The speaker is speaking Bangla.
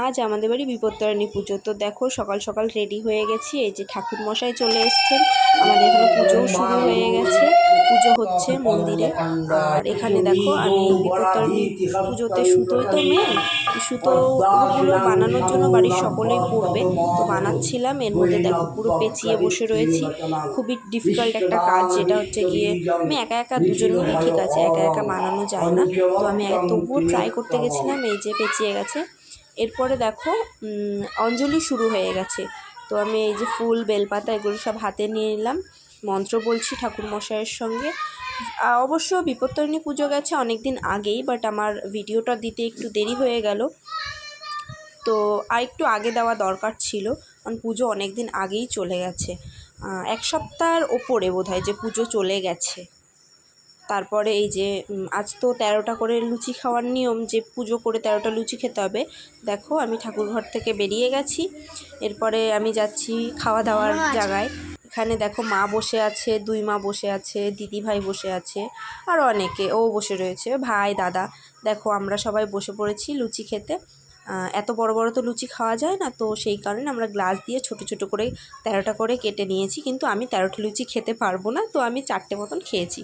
আজ আমাদের বাড়ি বিপত্তারিণী পুজো। তো দেখো, সকাল সকাল রেডি হয়ে গেছি। এই যে ঠাকুর মশাই চলে এসছেন। আমাদের এখানে পুজোও শুরু হয়ে গেছে। পুজো হচ্ছে মন্দিরে। আর এখানে দেখো, আমি বিপত্তারিণী পুজোতে সুতোই তো মেন সুতোগুলো বানানোর জন্য বাড়ির সকলেই পড়বে তো বানাচ্ছিলাম, এর মধ্যে দেখো, পুরো পেঁচিয়ে বসে রয়েছি। খুবই ডিফিকাল্ট একটা কাজ, যেটা হচ্ছে গিয়ে আমি একা একা দুজন মিলে, ঠিক আছে, একা একা বানানো যায় না। তো আমি তবুও ট্রাই করতে গেছিলাম, এই যে পেঁচিয়ে গেছে। এরপরে দেখো অঞ্জলি শুরু হয়ে গেছে। তো আমি এই যে ফুল, বেলপাতা এগুলো সব হাতে নিয়ে নিলাম। মন্ত্র বলছি ঠাকুর মশাইয়ের সঙ্গে। অবশ্য বিপত্তারিণী পুজো গেছে অনেক দিন আগেই বাট আমার ভিডিওটা দিতে একটু দেরি হয়ে গেল। তো আর একটু আগে দেওয়া দরকার ছিল, কারণ পুজো অনেক দিন আগেই চলে গেছে। এক সপ্তাহের ওপরে বোধহয় যে পুজো চলে গেছে। তারপরে এই যে আজ তো তেরোটা করে লুচি খাওয়ার নিয়ম যে পুজো করে তেরোটা লুচি খেতে হবে। দেখো আমি ঠাকুরঘর থেকে বেরিয়ে গেছি। এরপরে আমি যাচ্ছি খাওয়া দাওয়ার জায়গায়। এখানে দেখো মা বসে আছে দুই মা বসে আছে দিদি ভাই বসে আছে আর অনেকে। ও বসে রয়েছে ভাই দাদা। দেখো আমরা সবাই বসে পড়েছি লুচি খেতে। এত বড় বড় তো লুচি খাওয়া যায় না তো সেই কারণে আমরা গ্লাস দিয়ে ছোট ছোট করে তেরোটা করে কেটে নিয়েছি। কিন্তু আমি তেরোটা লুচি খেতে পারব না তো আমি চারটে মতন খেয়েছি।